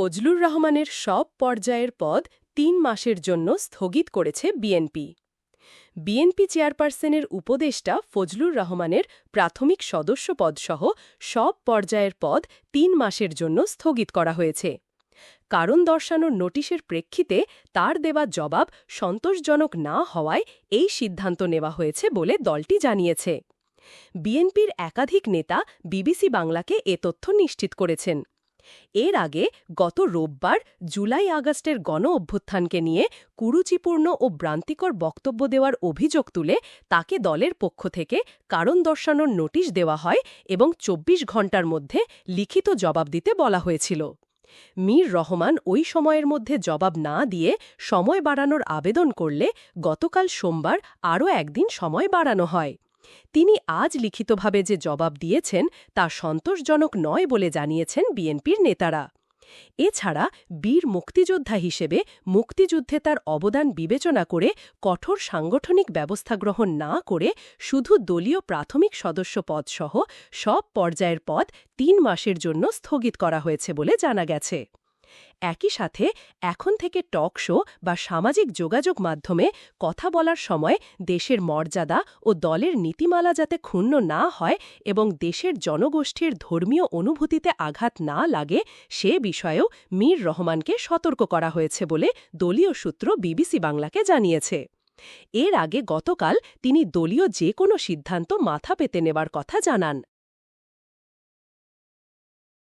ফজলুর রহমানের সব পর্যায়ের পদ তিন মাসের জন্য স্থগিত করেছে বিএনপি। বিএনপি চেয়ারপারসনের উপদেষ্টা ফজলুর রহমানের প্রাথমিক সদস্য পদসহ সব পর্যায়ের পদ তিন মাসের জন্য স্থগিত করা হয়েছে। কারণ দর্শানোর নোটিশের প্রেক্ষিতে তার দেওয়া জবাব সন্তোষজনক না হওয়ায় এই সিদ্ধান্ত নেওয়া হয়েছে বলে দলটি জানিয়েছে। বিএনপির একাধিক নেতা বিবিসি বাংলাকে এ তথ্য নিশ্চিত করেছেন। এর আগে গত রোববার জুলাই আগস্টের গণ অভ্যুত্থানকে নিয়ে কুরুচিপূর্ণ ও ভ্রান্তিকর বক্তব্য দেওয়ার অভিযোগ তুলে তাকে দলের পক্ষ থেকে কারণ দর্শানোর নোটিশ দেওয়া হয় এবং ২৪ ঘণ্টার মধ্যে লিখিত জবাব দিতে বলা হয়েছিল। মীর রহমান ওই সময়ের মধ্যে জবাব না দিয়ে সময় বাড়ানোর আবেদন করলে গতকাল সোমবার আরও একদিন সময় বাড়ানো হয়। তিনি আজ লিখিতভাবে যে জবাব দিয়েছেন তা সন্তোষজনক নয় বলে জানিয়েছেন বিএনপির নেতারা। এছাড়া বীর মুক্তিযোদ্ধা হিসেবে মুক্তিযুদ্ধে তার অবদান বিবেচনা করে কঠোর সাংগঠনিক ব্যবস্থা গ্রহণ না করে শুধু দলীয় প্রাথমিক সদস্য পদসহ সব পর্যায়ের পদ তিন মাসের জন্য স্থগিত করা হয়েছে বলে জানা গেছে। একই সাথে এখন থেকে টক শো বা সামাজিক যোগাযোগ মাধ্যমে কথা বলার সময় দেশের মর্যাদা ও দলের নীতিমালা যাতে ক্ষুণ্ণ না হয় এবং দেশের জনগোষ্ঠীর ধর্মীয় অনুভূতিতে আঘাত না লাগে, সে বিষয়েও মীর রহমানকে সতর্ক করা হয়েছে বলে দলীয় সূত্র বিবিসি বাংলাকে জানিয়েছে। এর আগে গতকাল তিনি দলীয় যে কোনো সিদ্ধান্ত মাথা পেতে নেবার কথা জানান।